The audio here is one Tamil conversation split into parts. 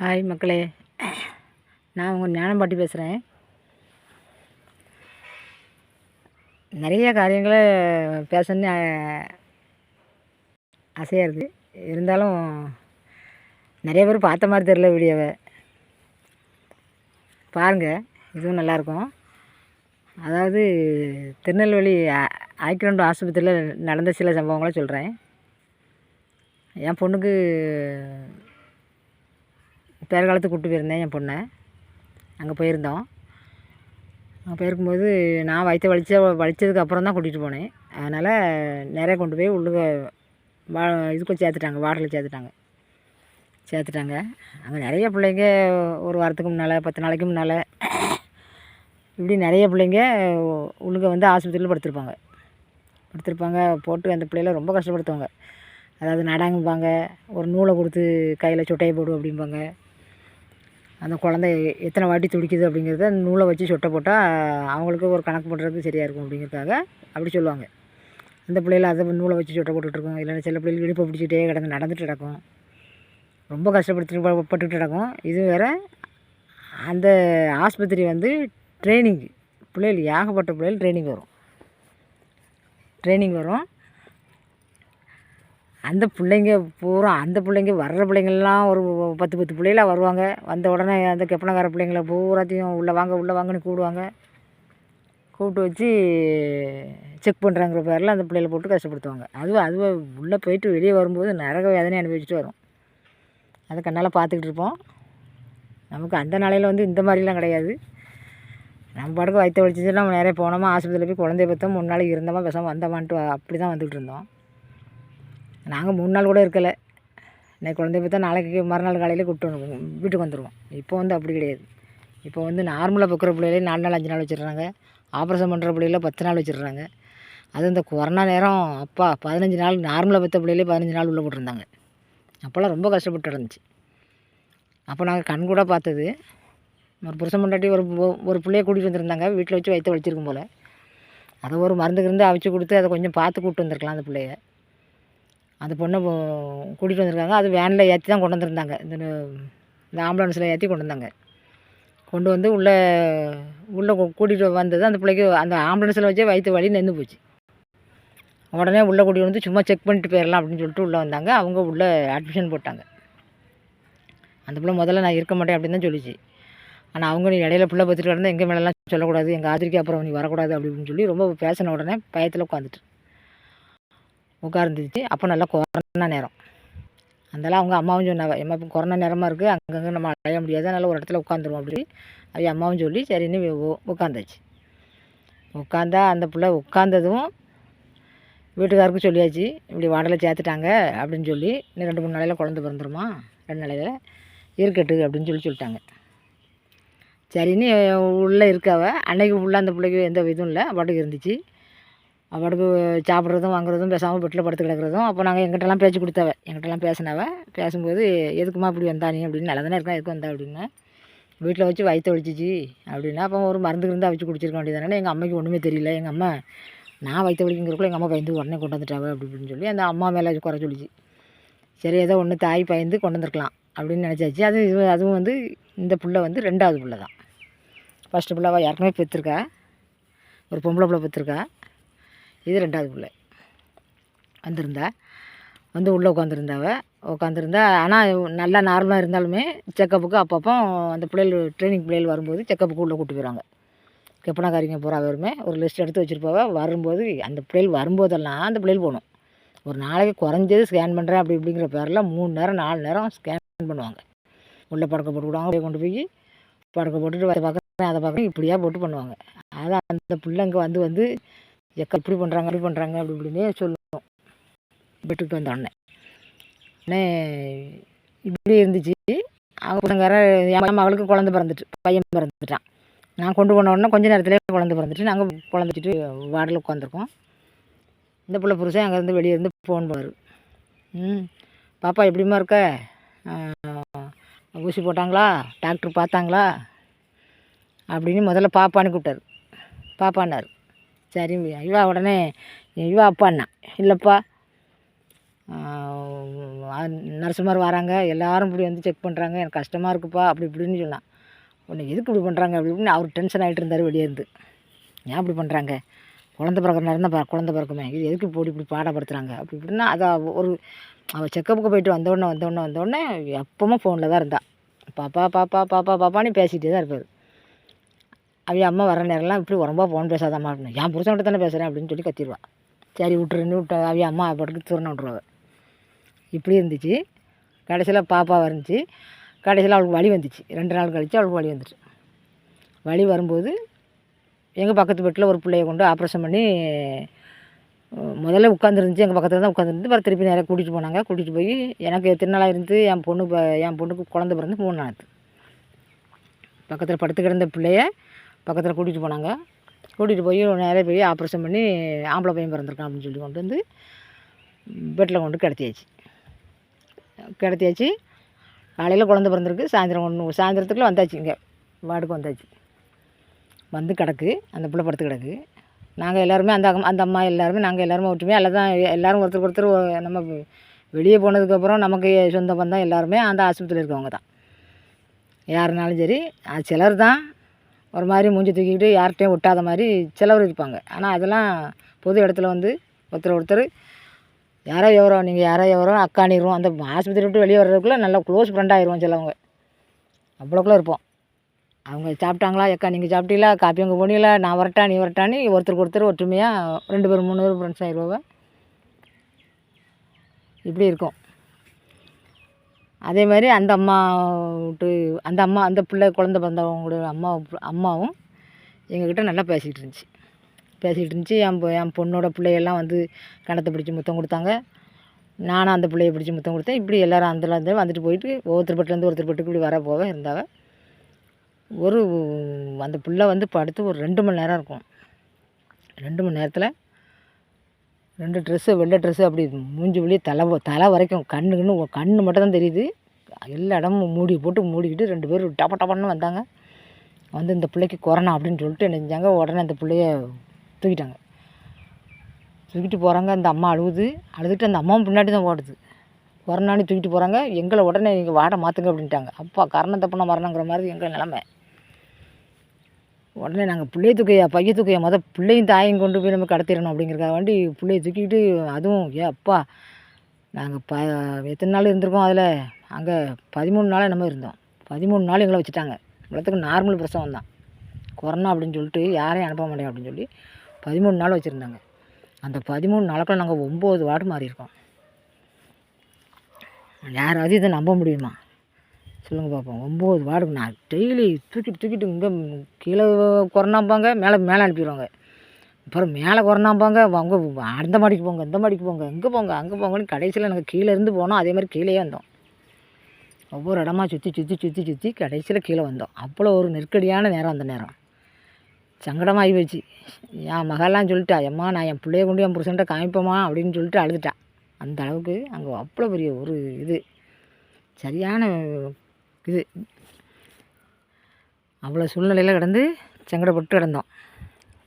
ஹாய் மக்களே. நான் உங்கள் ஞானம்பாட்டி பேசுகிறேன் நிறைய காரியங்களை பேசணும்னு ஆசையாக இருக்குது இருந்தாலும் நிறைய பேர் பார்த்த மாதிரி தெரில வீடியோவை. பாருங்கள் இதுவும் நல்லாயிருக்கும் அதாவது திருநெல்வேலி ஆ- ஆஸ்பத்திரியில் நடந்த சில சம்பவங்களை சொல்கிறேன் என் பொண்ணுக்கு பேரகாலத்துக்கு கூப்பிட்டு போயிருந்தேன் என் பொண்ணை. அங்கே போயிருந்தோம். அங்கே போயிருக்கும்போது நான் வயிற்ற வலிச்ச வலித்ததுக்கு அப்புறம் தான் கூட்டிகிட்டு போனேன். அதனால் நிறைய கொண்டு போய் உள்ளுக வா இதுக்குள்ள சேர்த்துட்டாங்க வாட்டரில் சேர்த்துட்டாங்க. சேர்த்துட்டாங்க. அங்கே நிறைய பிள்ளைங்க ஒரு வாரத்துக்கு முன்னால் பத்து நாளைக்கு முன்னால். இப்படி நிறைய பிள்ளைங்க உள்ளுக வந்து ஆஸ்பத்திரியில் படுத்திருப்பாங்க. படுத்திருப்பாங்க போட்டு அந்த பிள்ளைகளை ரொம்ப கஷ்டப்படுத்துவாங்க. அதாவது நடாங்கும்பாங்க ஒரு நூலை கொடுத்து கையில் சொட்டையை போடும் அப்படிம்பாங்க. அந்த குழந்தை எத்தனை வாட்டி துடிக்குது அப்படிங்கிறத நூலை வச்சு சொட்டை போட்டால் அவங்களுக்கு ஒரு கணக்கு பண்ணுறதுக்கு சரியாக இருக்கும் அப்படிங்கிறதுக்காக அப்படி சொல்லுவாங்க. அந்த பிள்ளைகள் அதை நூலை வச்சு சொட்டை போட்டுட்ருக்கோம் இல்லைன்னா சில பிள்ளைகள் இடுப்பை பிடிச்சிட்டே கிடந்து நடந்துட்டு கிடக்கும் ரொம்ப கஷ்டப்படுத்தி ப- பட்டுட்டு கிடக்கும் இது வேற அந்த ஆஸ்பத்திரி வந்து ட்ரைனிங் பிள்ளைகள் ஏகப்பட்ட பிள்ளைகள் ட்ரைனிங் வரும். ட்ரைனிங் வரும். அந்த பிள்ளைங்க பூரா அந்த பிள்ளைங்க வர்ற பிள்ளைங்கள்லாம் ஒரு பத்து பத்து பிள்ளைகளாக வருவாங்க. வந்த உடனே அந்த கெப்பனக்கார பிள்ளைங்கள பூராத்தையும் உள்ளே வாங்க உள்ளே வாங்கன்னு கூப்பிடுவாங்க கூப்பிட்டு வச்சு செக் பண்ணுறாங்கிற பேரில் அந்த பிள்ளைகளை போட்டு கஷ்டப்படுத்துவாங்க. அதுவும் அதுவே உள்ளே போயிட்டு வெளியே வரும்போது நரக வேதனை அனுபவிச்சுட்டு வரும். அதை கண்ணால் பார்த்துக்கிட்டு இருப்போம். நமக்கு அந்த நாளையில் வந்து இந்த மாதிரிலாம் கிடையாது. நம்ம பாட்டுக்கு வயிற்று வலிச்சுட்டு நம்ம நிறைய போனோமா ஆஸ்பத்திரியில் போய் குழந்தைய பார்த்தோம் மூணு நாளைக்கு இருந்தோமா பேசாமல் வந்தோமான்ட்டு அப்படி தான் வந்துகிட்டு இருந்தோம். நாங்கள் மூணு நாள் கூட இருக்கலை. இன்னைக்கு குழந்தைய பார்த்தா நாளைக்கு மறுநாள் காலையில் கூப்பிட்டு வீட்டுக்கு வந்துடுவோம். இப்போ வந்து அப்படி கிடையாது. இப்போ வந்து நார்மலாக பக்கிற பிள்ளைகளே நாலு நாள் அஞ்சு நாள் வச்சிடுறாங்க. ஆப்ரேஷன் பண்ணுற பிள்ளைகள பத்து நாள் வச்சிடுறாங்க. அது இந்த கொரோனா நேரம் அப்பா பதினஞ்சு நாள் நார்மலாக பெற்ற பிள்ளைகளே பதினஞ்சு நாள் உள்ளே போட்டிருந்தாங்க. அப்போல்லாம் ரொம்ப கஷ்டப்பட்டு இருந்துச்சு அப்போ நாங்கள் கண் கூட பார்த்தது. ஒரு புருஷன் முன்னாடி ஒரு ஒரு பிள்ளைய கூட்டிகிட்டு வந்திருந்தாங்க. வீட்டில் வச்சு வயிற்று வலிச்சிருக்கும் போல். அதை ஒரு மருந்து கிருந்து அவிச்சு கொடுத்து அதை கொஞ்சம் பார்த்து கூப்பிட்டு வந்திருக்கலாம் அந்த பிள்ளைய. அந்த பொண்ணை கூட்டிகிட்டு வந்திருக்காங்க. அது வேனில் ஏற்றி தான் கொண்டு வந்திருந்தாங்க. இந்த இந்த ஆம்புலன்ஸில் ஏற்றி கொண்டு வந்தாங்க. கொண்டு வந்து உள்ளே உள்ளே கூட்டிகிட்டு வந்தது அந்த பிள்ளைக்கு அந்த ஆம்புலன்ஸில் வச்சே வயிற்று வலி நின்று போச்சு. உடனே உள்ளே கூட்டிகிட்டு வந்து சும்மா செக் பண்ணிட்டு போயிடலாம் அப்படின்னு சொல்லிட்டு உள்ளே வந்தாங்க. அவங்க உள்ளே அட்மிஷன் போட்டாங்க. அந்த பிள்ளை முதல்ல நான் இருக்க மாட்டேன் அப்படின்னு தான் சொல்லிச்சு. ஆனால் அவங்க நீ இடையில பிள்ளை பத்துட்டு கிடந்தா எங்கள் மேலெல்லாம் சொல்லக்கூடாது எங்கள் ஆதிரிக்கு அப்புறம் நீ வரக்கூடாது அப்படின்னு சொல்லி ரொம்ப பேசின உடனே பயத்தில் உட்காந்துட்டு. உட்கார்ந்துச்சு அப்போ நல்லா கொரோனா நேரம். அதெல்லாம் அவங்க அம்மாவும் சொன்னாங்க எம்மா இப்போ கொரோனா நேரமாக இருக்குது அங்கங்கே நம்ம அலைய முடியாது அதனால் ஒரு இடத்துல உட்காந்துருவோம் அப்படி. அவங்க அம்மாவும் சொல்லி சரின்னு உட்காந்தாச்சு. உட்காந்தா அந்த பிள்ளை உட்காந்ததும் வீட்டுக்காருக்கும் சொல்லியாச்சு இப்படி வாடலை சேர்த்துட்டாங்க அப்படின்னு சொல்லி இன்னும் ரெண்டு மூணு நாளையில் குழந்த பிறந்துருமா? ரெண்டு நாளையில் இருக்கட்டு அப்படின்னு சொல்லி சொல்லிட்டாங்க. சரின்னு உள்ளே இருக்காவ அன்னைக்கு ஃபுல்லாக அந்த பிள்ளைக்கு எந்த இதுவும் இல்லை பாட்டுக்கு இருந்துச்சு. அவளுக்கு சாப்பிட்றதும் வாங்குறதும் பேசாமல் பெட்டில் படுத்து கிடக்கிறதும் அப்போ நாங்கள் எங்கிட்டலாம் பேச்சு கொடுத்தவ. எங்கிட்டலாம் பேசினவ. பேசும்போது எதுக்குமா இப்படி வந்தா நீ அப்படின்னு நல்லா தானே இருக்கா எதுக்கு வந்தா? அப்படின்னு. வீட்டில் வச்சு வயிற்று ஒழிச்சிச்சு அப்படின்னா. அப்போ ஒரு மருந்து இருந்து அவிச்சு குடிச்சிருக்க வேண்டியதானே எங்கள் அம்மைக்கு ஒன்றுமே தெரியல. எங்கள் அம்மா நான் வயிற்று வலிக்குங்கிறக்குள்ள எங்கள் அம்மா பயந்து உடனே கொண்டு வந்துட்டாவே. அப்படி அப்படின்னு சொல்லி அந்த அம்மா மேலே குறை சொல்லிச்சு. சரி ஏதோ ஒன்று தாய் பயந்து கொண்டு வந்திருக்கலாம். அப்படின்னு நினச்சாச்சு. அது இது அதுவும் வந்து இந்த பிள்ளை வந்து ரெண்டாவது பிள்ளை தான். ஃபஸ்ட்டு பிள்ளைவா ஏற்கனவே பெற்றிருக்கா ஒரு பொம்பளை பிள்ளை பெற்றிருக்கா இது ரெண்டாவது பிள்ளை. வந்திருந்தா வந்து உள்ளே உட்காந்துருந்தாவ உட்காந்துருந்தா ஆனால் நல்லா நார்மலாக இருந்தாலுமே செக்கப்புக்கு அப்பப்போ அந்த பிள்ளைகள் ட்ரைனிங் பிள்ளைகள் வரும்போது செக்கப்புக்கு உள்ளே கூட்டி போயிடுவாங்க கெப்பனாக்காரிங்க பூரா வருமே ஒரு லிஸ்ட் எடுத்து வச்சுருப்பாவ வரும்போது அந்த பிள்ளைகள் வரும்போதெல்லாம் அந்த பிள்ளைகள் போகணும். ஒரு நாளைக்கு குறைஞ்சது ஸ்கேன் பண்ணுறேன் அப்படி இப்படிங்கிற பேரில் மூணு நேரம் நாலு நேரம் ஸ்கேன் பண்ணுவாங்க. உள்ளே படக்க போட்டு விடுவாங்க அப்படியே கொண்டு போய் படக்க போட்டுட்டு அதை பார்க்குறேன் அதை பார்க்குறேன் இப்படியாக போட்டு பண்ணுவாங்க. அதான் அந்த பிள்ளைங்க வந்து வந்து எக்கா இப்படி பண்ணுறாங்க அப்படி பண்ணுறாங்க அப்படி இப்படின்னே சொல்லுவோம். பெட்டுக்கிட்டு வந்த உடனே. உடனே இப்படி இருந்துச்சு. அவங்க என் மகளுக்கு குழந்த பிறந்துட்டு பையன் பிறந்துட்டான். நான் கொண்டு போன உடனே கொஞ்ச நேரத்துலேயே குழந்த பிறந்துட்டு நாங்கள் குழந்தைச்சிட்டு வார்டில் உட்காந்துருக்கோம் இந்த பிள்ளை புருஷன் அங்கேருந்து வெளியே இருந்து ஃபோன் பண்ணுவார் ம் பாப்பா எப்படிம்மா இருக்க? ஊசி போட்டாங்களா? டாக்டர் பார்த்தாங்களா? அப்படின்னு முதல்ல பாப்பான்னு கூப்பிட்டார். பாப்பான்னார். சரி இவா உடனே இவா அப்பான்னா இல்லைப்பா. நர்சுமார் வராங்க. எல்லோரும் இப்படி வந்து செக் பண்ணுறாங்க எனக்கு கஷ்டமாக இருக்குப்பா அப்படி இப்படின்னு சொன்னான். உன்னை எதுக்கு இப்படி பண்ணுறாங்க அப்படி இப்படின்னு அவர் டென்ஷன் ஆகிட்டு இருந்தார் வெளியே இருந்து. ஏன் இப்படி பண்ணுறாங்க குழந்த பிறக்கிற நேரம் தான் குழந்த பிறக்குமே. இது எதுக்கு இப்படி இப்படி பாடப்படுத்துகிறாங்க அப்படி இப்படின்னா அதை ஒரு அவள் செக்கப்புக்கு போயிட்டு வந்தோடனே வந்தோடனே வந்தோடனே எப்பவும் ஃபோனில் தான் இருந்தாள் பாப்பா பாப்பா பாப்பா பாப்பான்னு பேசிகிட்டே தான் இருப்பார். அவன் அம்மா வர நேரம்லாம் இப்படி உரம்பா ஃபோன் பேசாதாம்மா அப்படின்னு. என் புருஷன்கிட்ட தானே பேசுகிறேன் அப்படின்னு சொல்லி கத்திடுவா. சரி விட்டுருன்னு விட்டா அவன் அம்மா பாட்டுக்கு துறந்து விட்ருவாங்க இப்படி இருந்துச்சு. கடைசியில் பாப்பா வந்துச்சு கடைசியில் அவளுக்கு வழி வந்துச்சு. ரெண்டு நாள் கழித்து அவளுக்கு வலி வந்துச்சு. வலி வரும்போது எங்கள் பக்கத்து வீட்டில் ஒரு பிள்ளைய கொண்டு ஆப்ரேஷன் பண்ணி முதல்ல உட்காந்துருந்துச்சு எங்கள் பக்கத்தில் தான் உட்காந்துருந்து பிறகு திருப்பி நேராக கூட்டிகிட்டு போனாங்க. கூட்டிகிட்டு போய் எனக்கு எத்தனை நாளாக இருந்து என் பொண்ணு என் பொண்ணுக்கு குழந்த பிறந்து மூணு நாள் பக்கத்தில் படுத்து கிடந்த பிள்ளைய பக்கத்தில் கூட்டிகிட்டு போனாங்க. கூட்டிகிட்டு போய் நேராக போய் ஆப்ரேஷன் பண்ணி ஆம்பளை பையன் பிறந்திருக்கான் அப்படின்னு சொல்லி கொண்டு வந்து பெட்டில் கொண்டு கிடத்தியாச்சு. கிடத்தியாச்சு. காலையில் குழந்த பிறந்திருக்கு. சாயந்தரம் ஒன்று சாயந்தரத்துக்குள்ளே வந்தாச்சு இங்கே. வார்டுக்கு வந்தாச்சு. வந்து கிடக்கு. அந்த பிள்ளை படுத்து கிடக்கு. நாங்கள் எல்லாருமே அந்த அம்மா- அந்த அம்மா எல்லாருமே நாங்கள் எல்லாருமே ஒற்றுமையாக எல்லாம் தான் எல்லோரும் ஒருத்தருக்கு ஒருத்தர் நம்ம வெளியே போனதுக்கப்புறம் நமக்கு சொந்த பந்தம் எல்லாருமே அந்த ஆஸ்பத்திரியில் இருக்கவங்க தான். யாருனாலும் சரி அது சிலர் தான். ஒரு மாதிரி மூஞ்சி தூக்கிக்கிட்டு யார்கிட்டையும் ஒட்டாத மாதிரி சிலவர் இருப்பாங்க. ஆனால் அதெல்லாம் பொது இடத்துல வந்து ஒருத்தர் ஒருத்தர் யாரோ எவரோ நீங்கள் யாரோ எவரோ அக்காணிடுவோம் அந்த ஆஸ்பத்திரி விட்டு வெளியே வர்றதுக்குள்ளே நல்லா க்ளோஸ் ஃப்ரெண்ட் ஆயிடுவோம் சிலவங்க. அவ்வளோக்குள்ளே இருப்போம். அவங்க சாப்பிட்டாங்களா? எக்கா நீங்கள் சாப்பிட்டீங்களா? காப்பி அங்கே போனீங்களா? நான் வரட்டா நீ வரட்டான்னு ஒருத்தருக்கு ஒருத்தர் ஒற்றுமையாக ரெண்டு பேரும் மூணு பேர் ஃப்ரெண்ட்ஸ் ஆயிடுவாங்க. இப்படி இருக்கும். அதே மாதிரி அந்த அம்மா விட்டு அந்த அம்மா அந்த பிள்ளை குழந்த பிறந்தவங்களோட அம்மா அம்மாவும் எங்ககிட்ட நல்லா பேசிக்கிட்டு இருந்துச்சு. பேசிக்கிட்டு இருந்துச்சு. என் என் பொண்ணோட பிள்ளையெல்லாம் வந்து கணத்தை பிடிச்சி முத்தம் கொடுத்தாங்க. நானும் அந்த பிள்ளைய பிடிச்சி முத்தம் கொடுத்தேன். இப்படி எல்லோரும் அந்த வந்துட்டு போயிட்டு ஒவ்வொருத்தர் பட்டிலேருந்து ஒருத்தர் பட்டுக்கு இப்படி வர போக இருந்தாங்க. ஒரு அந்த பிள்ளை வந்து படுத்து ஒரு ரெண்டு மணி நேரம் இருக்கும். ரெண்டு மணி நேரத்தில் ரெண்டு ட்ரெஸ்ஸு வெள்ளை ட்ரெஸ்ஸு அப்படி மூஞ்சி வழியே தலை தலை வரைக்கும் கண்ணுக்குன்னு கண்ணு மட்டும் தான் தெரியுது. எல்லா இடமும் மூடி போட்டு மூடிக்கிட்டு ரெண்டு பேரும் டப்ப டப்பன்னு வந்தாங்க. வந்து இந்த பிள்ளைக்கு கொரோனா அப்படின்னு சொல்லிட்டு என்ன செஞ்சாங்க? உடனே அந்த பிள்ளைய தூக்கிட்டாங்க. தூக்கிட்டு போகிறாங்க அந்த அம்மா அழுகுது அழுதுட்டு அந்த அம்மாவும் பின்னாடி தான் ஓடுது. கொரோனான்னு தூக்கிட்டு போகிறாங்க எங்களை உடனே நீங்கள் வாடை மாற்றுங்க அப்படின்ட்டாங்க. அப்பா கரணம் தப்புனா மரணங்கிற மாதிரி எங்கள் நிலமை. உடனே நாங்கள் பிள்ளைய தூக்கையா பைய தூக்கையா மொதல் பிள்ளையும் தாயையும் கொண்டு போய் நம்ம கடத்திடணும் அப்படிங்கிறக்காக வேண்டி பிள்ளைய தூக்கிட்டு அதுவும் ஏ அப்பா நாங்கள் ப எத்தனை நாள் இருந்திருக்கோம் அதில்? அங்கே பதிமூணு நாள் நம்ம இருந்தோம். பதிமூணு நாள் எங்களை வச்சுட்டாங்க. இவ்வளோத்துக்கு நார்மல் பிரசவம் தான். கொரோனா அப்படின்னு சொல்லிட்டு யாரையும் அனுப்ப மாட்டேன் அப்படின்னு சொல்லி பதிமூணு நாள் வச்சுருந்தாங்க. அந்த பதிமூணு நாளுக்குள்ள நாங்கள் ஒம்பது வார்டு மாறியிருக்கோம். யாராவது இதை நம்ப முடியுமா? சொல்லுங்கள் பார்ப்போம் ஒம்பது வார்டுக்கு நான் டெய்லி தூக்கிட்டு தூக்கிட்டு இங்கே கீழே கொரோனாம்பாங்க மேலே மேலே அனுப்பிடுவாங்க. அப்புறம் மேலே கொரோனாம்பாங்க அவங்க அந்த மாடிக்கு போங்க இந்த மாடிக்கு போங்க இங்கே போங்க அங்கே போங்கன்னு கடைசியில் நாங்கள் கீழே இருந்து போனோம். அதே மாதிரி கீழேயே வந்தோம். ஒவ்வொரு இடமா சுற்றி சுற்றி சுற்றி சுற்றி கடைசியில் கீழே வந்தோம். அவ்வளோ ஒரு நெருக்கடியான நேரம் அந்த நேரம். சங்கடமாகி போச்சு. என் மகள்லாம் சொல்லிட்டா எம்மா நான் என் பிள்ளைய கொண்டு என் புருஷன்ட்ட காமிப்போமா? அப்படின்னு சொல்லிட்டு அழுதுட்டா. அந்த அளவுக்கு அங்கே அவ்வளோ பெரிய ஒரு இது. சரியான இது அவ்வளோ சூழ்நிலையில் கிடந்து சங்கடப்பட்டு கிடந்தோம்.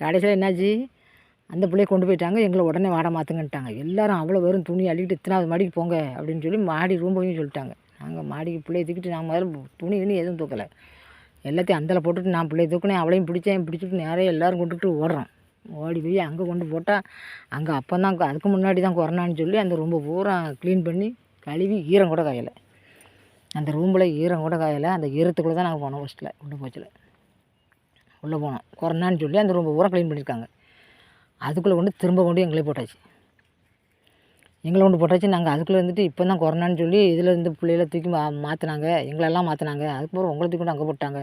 கடைசியில் என்னாச்சு? அந்த பிள்ளைய கொண்டு போயிட்டாங்க. எங்களை உடனே வாட மாற்றுங்கன்ட்டாங்க எல்லாரும் அவ்வளோ வெறும் துணி அள்ளிக்கிட்டு இத்தனாவது மாடிக்கு போங்க அப்படின்னு சொல்லி மாடி ரூம் போய் சொல்லிட்டாங்க. நாங்கள் மாடிக்கு பிள்ளைய தூக்கிட்டு நான் முதல்ல துணி துணி எதுவும் தூக்கலை. எல்லாத்தையும் அந்தல போட்டுட்டு நான் பிள்ளைய தூக்கினேன். அவளையும் பிடிச்சேன். பிடிச்சிட்டு நேராக எல்லோரும் கொண்டுட்டு ஓடுறோம். ஓடி போய் அங்கே கொண்டு போட்டால் அங்கே அப்போ தான் அதுக்கு முன்னாடி தான் கொரோனான்னு சொல்லி அந்த ரொம்ப பூரா க்ளீன் பண்ணி கழுவி ஈரம் கூட காயலை. அந்த ரூமில் ஈரம் கூட காயலை. அந்த ஈரத்துக்குள்ளே தான் நாங்கள் போனோம் ஃபஸ்ட்டில் உள்ள போச்சில். உள்ளே போனோம். கொரோனான்னு சொல்லி அந்த ரூம்பை பூரா க்ளீன் பண்ணியிருக்காங்க அதுக்குள்ளே கொண்டு திரும்ப கொண்டு எங்களே போட்டாச்சு. எங்களை கொண்டு போட்டாச்சு. நாங்கள் அதுக்குள்ளே இருந்துட்டு இப்போ தான் கொரோனான்னு சொல்லி இதில் இருந்து பிள்ளைகளை தூக்கி மா மாற்றினாங்க எங்களெல்லாம் மாற்றினாங்க அதுக்கப்புறம் உங்களை தூக்கி கொண்டு அங்கே போட்டாங்க.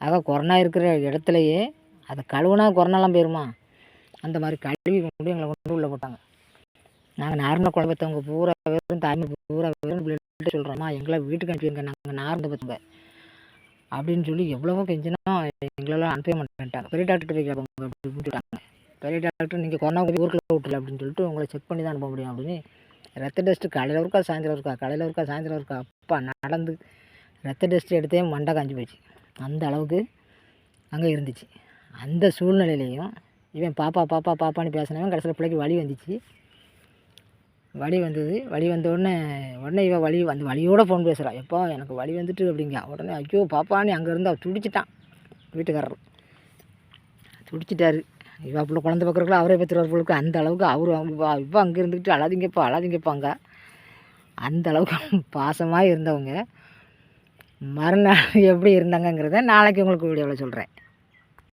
ஆக கொரோனா இருக்கிற இடத்துலையே அதை கழுவுனா கொரோனாலாம் போயிருமா? அந்த மாதிரி கழுவி கொண்டு எங்களை கொண்டு உள்ளே போட்டாங்க. நாங்கள் நார்மலாக குழம்பத்தவங்க பூரா வெறும் தாய்மை பூரா பேரும் பிள்ளைகிட்ட சொல்கிறோம்மா எங்களை வீட்டுக்கு அனுப்பிடுங்க நாங்கள் நார்ந்து பத்துங்க அப்படின்னு சொல்லி எவ்வளவோ கெஞ்சினா எங்களெல்லாம் அனுப்பவே மாட்டேன்ட்டாங்க. பெரிய டாக்டர் போய் கேட்பாங்க அப்படின்னு சொல்லிட்டாங்க பெரிய டாக்டர் நீங்கள் கொரோனா ஊருக்குள்ள விட்டுல அப்படின்னு சொல்லிட்டு உங்களை செக் பண்ணி தான் அனுப்ப முடியும் அப்படின்னு. ரத்த டெஸ்ட்டு காலையில் இருக்கா சாயந்தரம் இருக்கா காலையில் இருக்கா சாயந்தரம் இருக்கா அப்பா நடந்து ரத்த டெஸ்ட் எடுத்தே மண்டை காஞ்சி போச்சு அந்த அளவுக்கு அங்கே இருந்துச்சு. அந்த சூழ்நிலையிலையும் இவன் பாப்பா பாப்பா பாப்பான்னு பேசினவன் கடைசியில் பிள்ளைக்கு வழி வந்துச்சு. வலி வந்தது. வலி வந்த உடனே உடனே இவ வலி அந்த வலியோட ஃபோன் பேசுகிறான் எப்போ எனக்கு வலி வந்துட்டு அப்படிங்க உடனே ஐயோ பாப்பான்னு அங்கேருந்து அவள் துடிச்சிட்டான். வீட்டுக்காரர். துடிச்சிட்டாரு. இவ பிள்ளை குழந்தை பார்க்குறக்குள்ள அவரே பத்து பொழுது அந்த அளவுக்கு அவர் இப்போ அங்கே இருந்துக்கிட்டு அழாதீங்கப்பா அழாதீங்கப்பாங்க அந்த அளவுக்கு பாசமாக இருந்தவங்க. மறுநாள் எப்படி இருந்தாங்கங்கிறத நாளைக்கு உங்களுக்கு வீடியோவில் சொல்கிறேன்